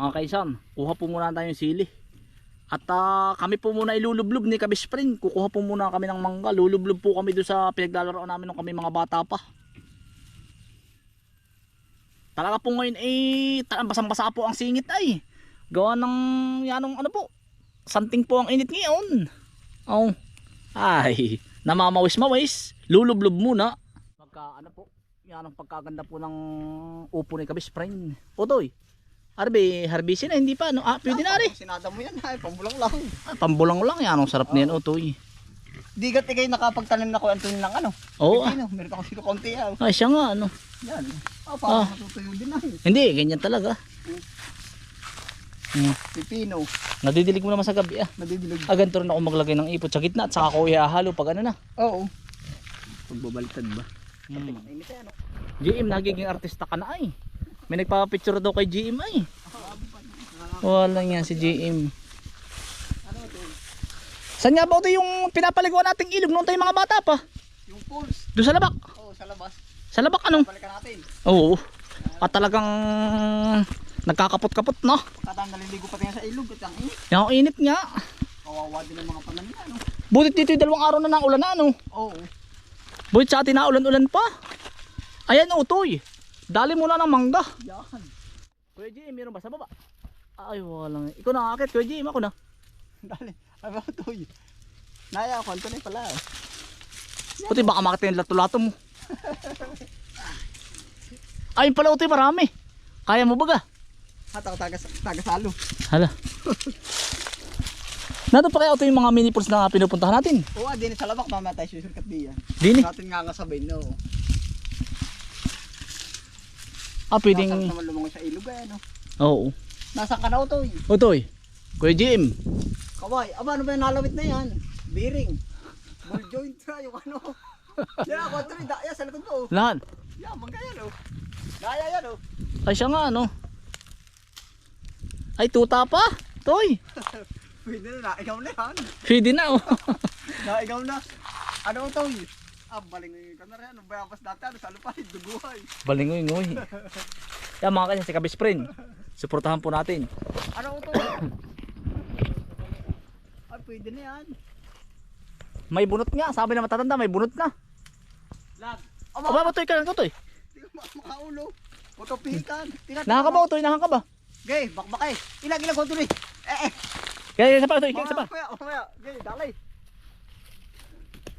Mga kaisan, kuha po muna tayo ng sili. At ah, kami po muna ilulublob ni Kabisprin. Kukuha po muna kami ng mangga. Lulublob po kami doon sa pinaglalaro namin nung kami mga bata pa. Talaga po ngayon eh, talagang basang-basa po ang singit ay. Gawa ng yanong ano po. Santing po ang init ngayon. Oh. Ay, namamawis-mawis. Lulublob muna. Pagka ano po, yan ang pagkaganda po ng upo ni Kabisprin. Otoy. Harbi, harbisin na, hindi pa. No? Ah, pwede na rin. Sinada mo yan ay, pambulang lang. Ah, pambulang lang yan. Ang sarap niyan, Otoy. Di gat ikay nakapagtanim na ko Antonio ng ano. Oo. ah. Pipino, meron ako sino konti ah. Ay, siya nga, ano. Yan. Ah. Ah, parang matutuyo din ay. Hindi, ganyan talaga. Hmm. Pipino, Nadidilig mo naman sa gabi, ah. madidilig. Ah, ganito rin ako maglagay ng ipot sa gitna at saka ko ihahalo pag ano na. Oo. Pagbabaliktad ba? Hmm. Yan. oh. GM, nagiging artista ka na ay. May nagpapapicture daw kay GM ay. Wala yan si GM. Saan nga ba ito yung pinapaliguan nating ilog noon tayo mga bata pa? Yung pools. Doon sa labak. Oo, sa labas. Sa labak ano? Balikan natin. Oo. At talagang nagkakapot-kapot no? Katang naliligo pati yan sa ilog at ang init. Yung init nga. Kawawa din ang mga pananim ano. Butit dito yung dalawang araw na ng ulan na ano. Oo. Butit sa atin na ulan-ulan pa. Ayan utoy. Dali muna ng mangga. Yan. Kuya Jim, meron ba sa baba? Ay, walang. Ikaw na akit, Kuya Jim, ako na. Dali. Ay, ba ito yun? Naya ako, Antonio pala. Puti baka makita yung lato-lato mo. Ayun pala utoy, marami. Kaya mo baga? At ako taga, taga salo. Hala. Nato pa kaya ito yung mga mini pools na pinupuntahan natin. Oo, ah, din sa labak mamaya tayo susurkat diyan. Dini. Natin nga nga sabay no. Ah, Nasaan pwedeng... naman lumangoy sa ilog eh no. Oo. Nasaan ka na eh? Utoy. Kuya Jim. Kaway, aba ano ba yung nalawit na yan? Bearing. Ball joint na yung ano. Yan ako, rin, daya sa likod mo. oh. Lahat. Yan, mangga yan oh. Daya yan oh. Ay siya nga ano. Ay tuta pa. Toy. Pwede na, naigaw na yan. Pwede na oh. Naigaw na. Ano eh? Ah, baling ka na rin. Ano bayabas dati? Ano sa lupay? Duguhay. Balingoy ngoy. Yan mga kanya si Kabisprin. Suportahan po natin. Ano ito? Ay, pwede na yan. May bunot nga. Sabi na matatanda may bunot na. Lag. Aba ba toy ka lang to toy? Tingnan mo, makaulo. Pihitan. Tingnan, Nakaka ba toy? Nakaka ba? Gay, bakbakay. Ilag, ilag ko tuloy. Eh, eh. Kaya isa pa toy. Kaya isa pa. Mamaya, mamaya. Gay, dalay.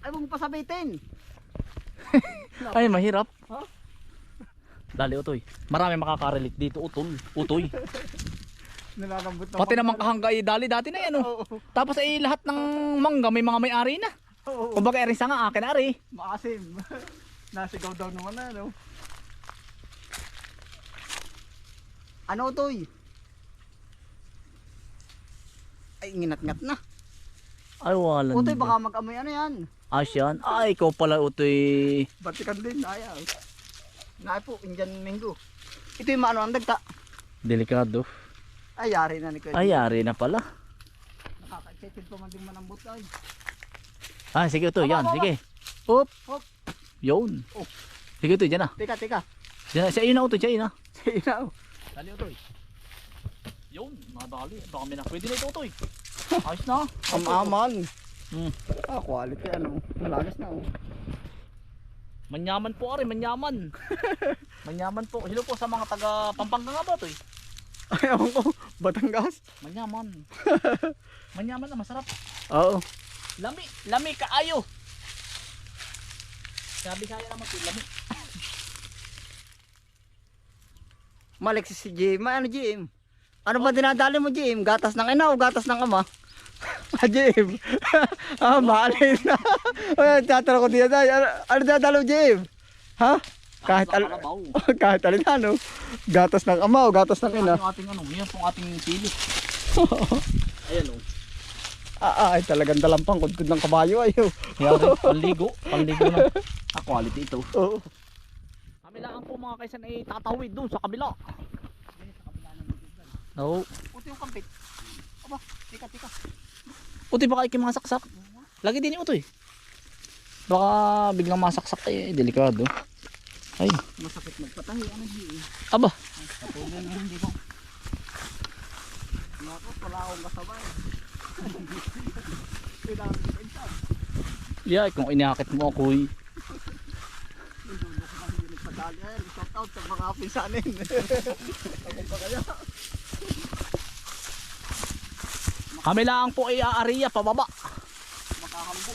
Ay, huwag mo pasabitin. Ay mahirap. Ha? Dali utoy. Marami makakarelate dito utol. Utoy. Nalalambot na. Pati naman kahangga ay dali dati na yan oh. Oo. Tapos ay lahat ng mangga may mga may-ari na. Oo. Kumbaga erin sa nga akin ari. Maasim. Nasigaw daw naman na, no? Ano to Ay, nginat-ngat na. Ay wala. Utoy, baka mag-amoy ano yan. Asyan. Ay ikaw pala utoy. Batikan din, ayaw. Naay po, Indian mango. Ito yung maano ang dagta. Delikado. Ay, yari na ni Kuya. Ay ari na pala. Nakaka-excited pa man din manambot ay. Ah sige utoy. Yan. Sige. Hop. Hop. Yun. Oh. Sige utoy. Diyan na. Teka, teka. Diyan na. Sa iyo na utoy. Sa iyo na. Sige na. oh. Dali utoy. Yun. Nadali. Baka may na. Pwede na ito utoy. Ayos na. Am-aman. Hmm. Ah, quality ano. Malagas na oh. Manyaman po ari. Manyaman. Manyaman po. Hello po sa mga taga Pampanga nga ba utoy? Ay, ewan ko. Batangas. Manyaman. Manyaman na masarap. Oo. Lami, lami kaayo. Sabi kaya naman po, lami. Malexis si Jim. Ano Jim? Ano ba dinadali mo Jim? Gatas ng ina o gatas ng ama? Jim. ah maalin na. Ay, tatanong ko diyan tayo. Ano, ano mo Jim? Ha? Kahit al Kalabaw. kahit alin ano. Gatas ng ama o gatas ng ina. Yung ating ano, yan pong ating sili. Ayan o. Ah, ah, ay talagang dalampang kudkod ng kabayo ayo. Yan, panligo. Panligo na. Ah, quality ito. Oo. Kami lang po mga kaisan ay tatawid doon sa kabila. Oo. Puti yung kampit. Aba, tika tika. Utoy baka ikim mga saksak. Lagi din yung utoy. Baka biglang masaksak eh, delikado. Ay, Masakit magpatahi ano Jim? aba. Patuloy na hindi ko. Naku, wala akong kasabay. Yeah, kung inakit mo ako eh. Shout out sa mga pinsanin. Ako pa kaya. Kami lang po ay aariya pababa. Makakambo.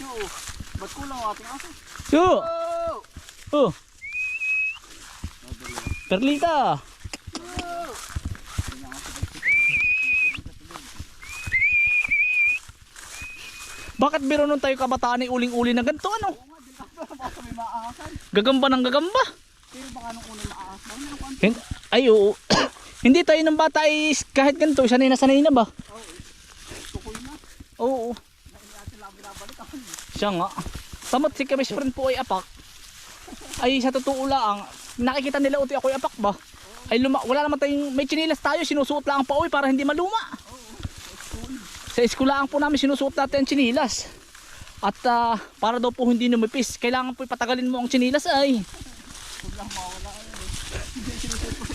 Yo, ba't kulang ang ating aso? So, Oh! oh. Perlita. Bakit biro nung tayo kabataan ay uling-uli na ganito ano? Gagamba ng gagamba. Pero baka nung unang kung Hin- Ay oo. Hindi tayo ng bata ay kahit ganito, sanay na sanay na ba? tukoy na? Oo. Na natin lang binabalik ako. Siya nga. Samot si Kamis friend po ay apak. Ay sa totoo lang, nakikita nila uti ako ay apak ba? Ay luma, wala naman tayong, may chinilas tayo, sinusuot lang pa uwi para hindi maluma. Sa eskulaan po namin sinusuot natin ang chinilas. At ah, para daw po hindi numipis, kailangan po patagalin mo ang chinilas ay. Lang mawala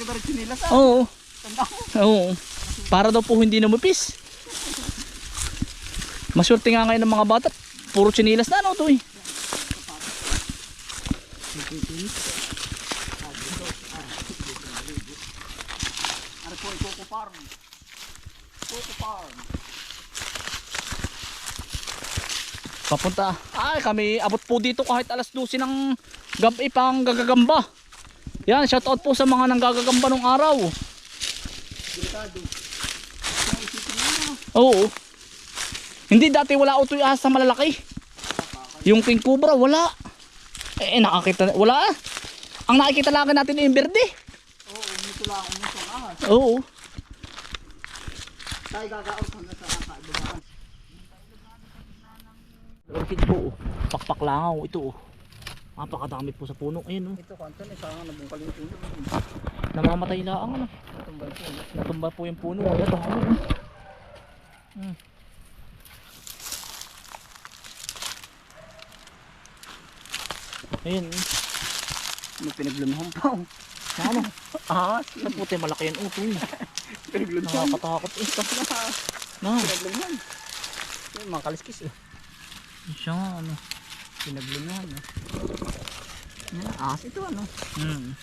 ko rin chinilas ah. Oo. Tanda ko. Oo. Para daw po hindi numipis. Masyurte nga ngayon ng mga bata, puro chinilas na ano to eh. Ano po, Coco Farm. Coco Farm. Papunta. Ay, kami abot po dito kahit alas 12 ng gabi pang gagagamba. Yan, shout out po sa mga nanggagagamba nung araw. Oo. Hindi dati wala utoy ahas sa malalaki. Yung king cobra wala. Eh nakakita wala. Ang nakikita lang natin yung berde. Oo, nito lang ako nito ahas. Oo. Tayo gagaot hanggang sa kakaibagaan. Orchid po. oh. Pakpak langaw ito. oh. Napakadami po sa puno. Ayun oh. Ito, kanto na, saka nabungkal yung puno. Namamatay lang ano. Tumbal po. Natumba po yung puno. Ito. Hmm. Ayun. oh. May pinaglunuhan pa. oh. Ano? Ahas. Sa puti malaki yan utoy. Pinaglunuhan. Nakakatakot eh. Na. Pinaglunuhan. Yung mga kaliskis eh. Siya ano. Pinaglunuhan eh. Ahas ito ano. Hmm.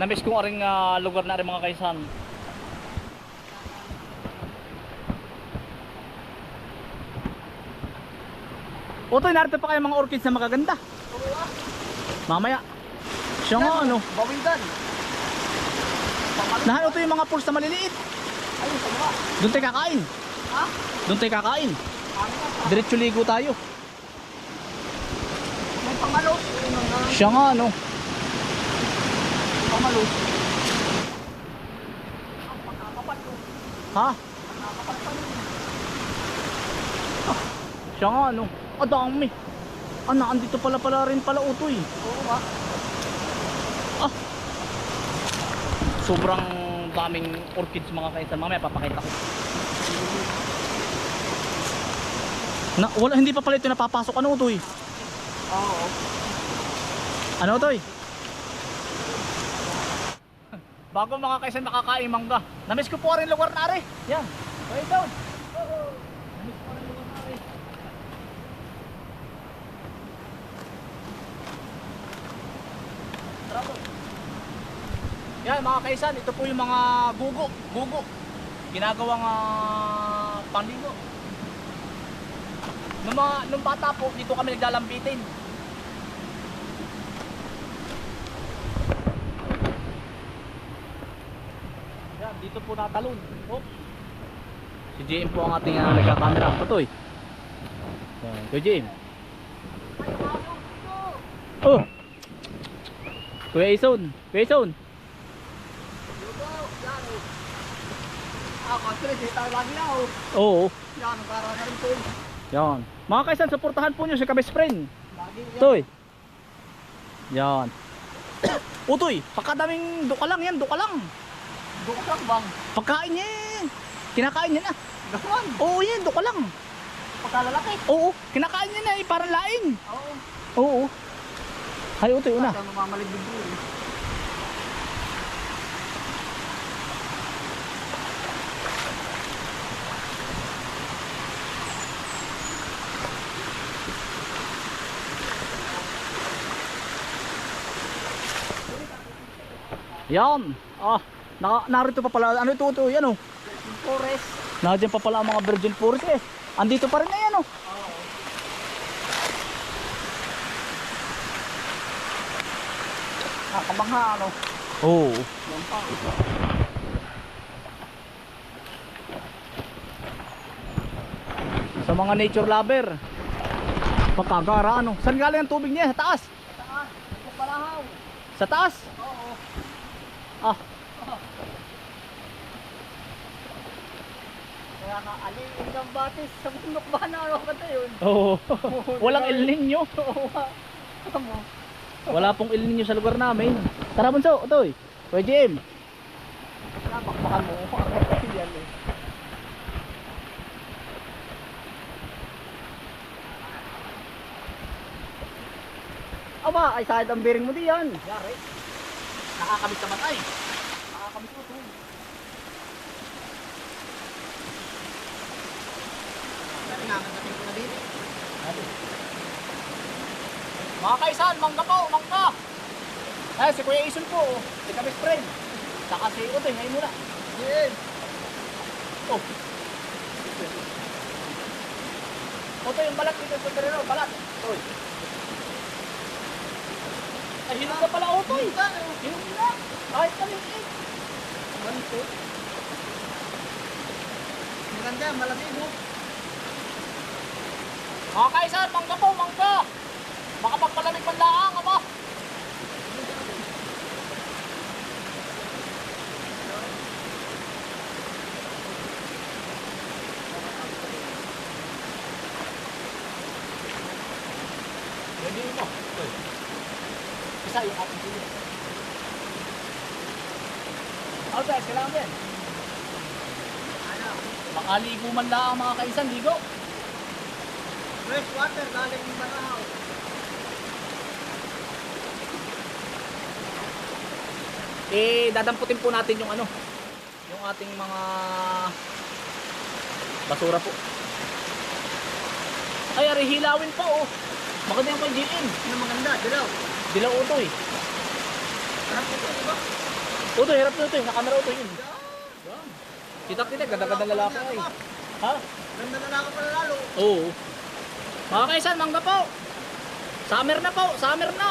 Namiss ko nga rin ah, lugar na rin mga kaisan. Otoy, narito pa kayo mga orchids na magaganda. Mamaya. Siya nga ano. Bawigan. Nahan ito yung mga pools na maliliit. Ayun, sa mga. Doon tayo kakain. Ha? Doon tayo kakain. Diretso ligo tayo. May mga Siya nga ano. pangalos. Ha? Siya nga ano. Ah, dami. Ah, naandito pala pala rin pala utoy. Oo nga. Sobrang daming orchids mga kaisan. Mamaya papakita ko. Na, wala, hindi pa pala ito napapasok. Ano utoy? Oo. Ano utoy? Bago mga kaisan nakakain mangga. Namiss ko po rin lugar na rin. Yan. Wait down. Yan mga kaisan, ito po yung mga gugo, gugo. Ginagawang uh, panligo. Nung, mga, nung bata po, dito kami naglalambitin. Yan, dito po natalon. Oh. Si JM po ang ating uh, nagka-camera. Patoy. Yan, Kuya JM. Oh. Kuya Ison. Kuya Ison. Ah, kasi tayo lagi na oh. Oo. Yan, para na rin po. Yan. Mga kaisan, supportahan po nyo si Kabes Friend. Toy. Yan. Utoy, pagkadaming duka lang yan, duka lang. Bukod lang bang? Pagkain niya yan. Kinakain niya na. Gawan. Oo yan, duka lang. Pagkalalaki. Oo, kinakain niya na eh, parang laing. Oo. Oo. Ay, utoy, una. Basta mamamaligid yun. Yan. Ah, naka, narito pa pala. Ano ito, ito, yan oh. Forest. Nandiyan pa pala ang mga virgin forest eh. Andito pa rin na yan oh. Ah, kamangha ano. Oo. Yan pa. Sa mga nature lover. Pagkagara ano. Saan galing ang tubig niya? Sa taas. Saan? Sa Palahaw. Sa taas. Oo. Ah, Kaya nga, alin ng batis sa bundok ba na ano ka yun? oo. Walang El Nino. Oo. Wala pong El Nino sa lugar namin. Tara bunso, utoy. Kuya Jim. Napakbakan mo. Yan eh. Aba, ay sahid ang bearing mo diyan. Yari. Nakakabit naman ay. Nakakabit ko to. Mga kaisan, mangga po, mangga. Eh, si Kuya Ison po, si Kabis Friend. Saka si Utoy, ngayon muna. Yes. Oh. Utoy, yung balat dito sa tereno, balat. Utoy. Ay, hinog na pala, Utoy. Hinog na. Kahit maliit. Manto. Maganda, malamig mo. Mga kaisan, mangga po, mangga. Baka magpalamig man laang, aba. Ready mo. Isa yung ating sili. Guys, kailangan din. Ano? Makaligo man laang mga kaisan, ligo. Fresh water galing ng Barahaw. eh dadamputin po natin yung ano yung ating mga basura po ay ari hilawin pa oh maganda yung pang-GM Ano maganda, dilaw. Dilaw utoy Harap ito, di ba? utoy harap na utoy sa camera utoy yun kita kita ganda ganda lalaki ay ha Ganda ako pala lalo. oo mga kaisan mangga po summer na po summer na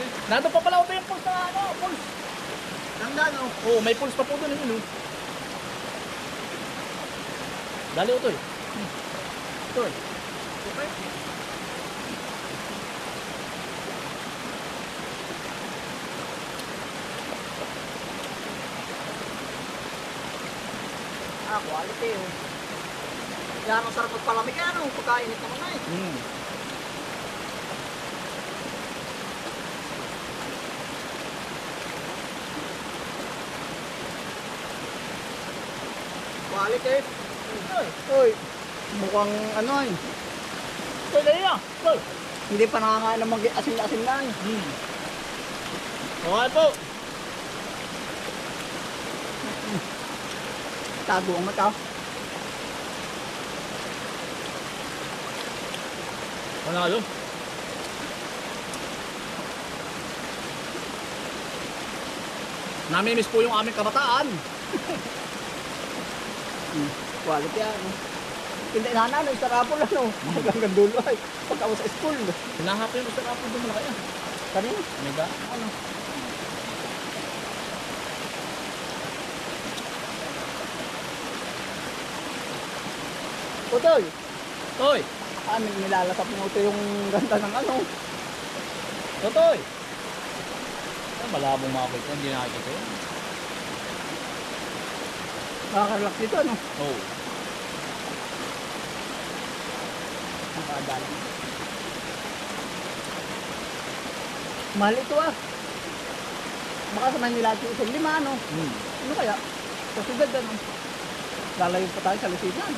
eh. nado pa pala utoy yung pulse na ano pulse Ganda no? Oo, may pulse pa po doon yun. oh. Dali utoy. Utoy. Ah, quality oh. Yan ang sarap magpalamig yan oh. Pagkainit naman na eh. Mm. Quality. Uy, uy. Mukhang ano eh. Utoy, dali na. Hindi pa nakakain ng mag-asin-asin lang. Mm. Okay po. Tago ang mata. Yun? Namimiss po yung aming kabataan. Quality ano. Hindi na na, sarapol ano. Hanggang dulo ay. Pagka ako sa school. Hinahap yung gusto kapag doon malaki yan. Kanina. Mega. Ano? Utoy. Toy. Ano nilalasap mo ito yung ganda ng ano. Totoy. Ay, malabong makakita. Hindi nakikita yun. Nakakarelak dito ano. Oo. Oh. Nakadali. Mahal ito ah. Baka sa Manila ito isang lima ano. Hmm. Ano kaya? Sa sudad ano. Lalayo pa tayo sa Lusitan.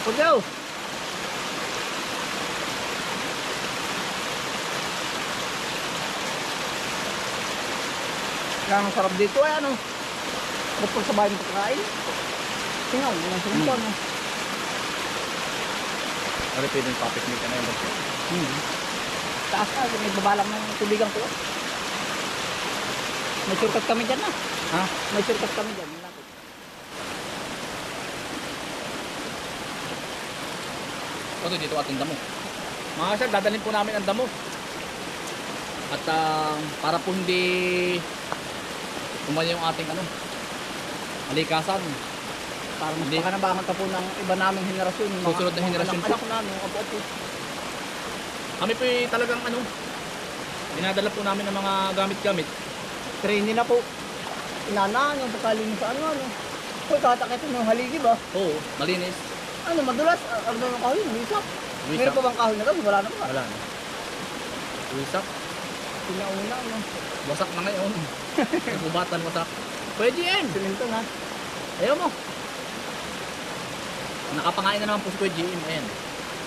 Pagyaw! Kaya ang sarap dito ay ano. Ba't pag sa bahay mo pagkain? Tingnan, yun ang sarap ano. Ano pwedeng papiknik ka na yun? Hmm. Taas ka, may babalang ng tubigan ko. May shortcut kami dyan na. Ha? May shortcut kami dyan. malapit. Ito dito ating damo. Mga sir, dadalhin po namin ang damo. At ah, para po hindi kumanya yung ating ano, alikasan. Para mas Hindi. pakanabangan ka po ng iba naming henerasyon. mga- Susunod na henerasyon anak- Anak namin. Kami po talagang ano, dinadala po namin ng mga gamit-gamit. Training na po. Inanaan yung pagkalino sa ano ano. Hoy, katakit ng haligi ba? Oo, malinis. Ano, madulas? Ah, Ano ba yung kahoy? Wisak. Meron pa bang kahoy na kami? Wala na ba? Wala na. Wisak. Pinauna, ano? Wasak na ngayon. Bubatan wasak. Kuya GM, Siminto na. ayaw mo. Nakapangain na naman po si Kuya GM. Ayan.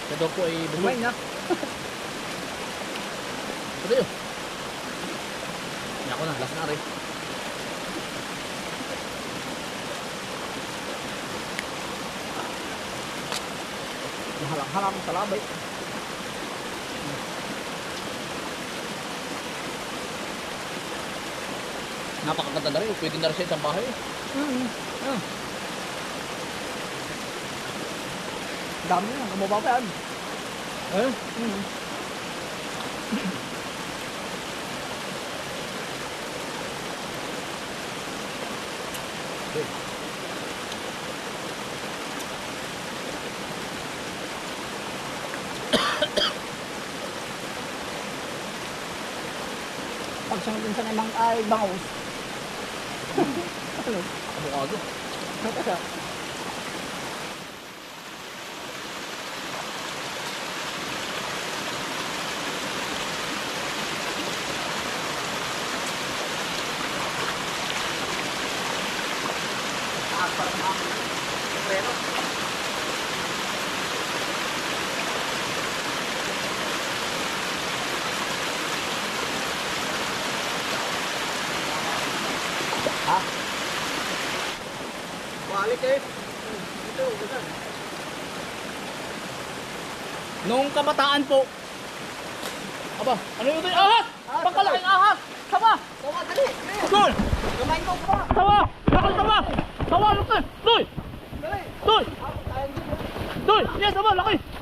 Siya daw po ay busog. Bumay na. Ito yun. Yan ako na, last na rin. Halang-halang sa labay. Napakaganda na rin. Pwede na rin sa isang bahay. Mm. Ah. Dami na, kumaba pa yan. Eh? Mm. Pag siyang din sa namang ay bangus. Ano? Avocado. Ano Balik eh. Ito, ito. Nung kabataan po. Aba, ano yun? Ahas! Pagkalaking ahas! Sama! Tawa, dali. Doy! Kamay ko pa. Tawa! Lakal! Laki! Doy! Dali. Doy! Ako tayo dito. Doy! Yes, tama! Laki! Ni!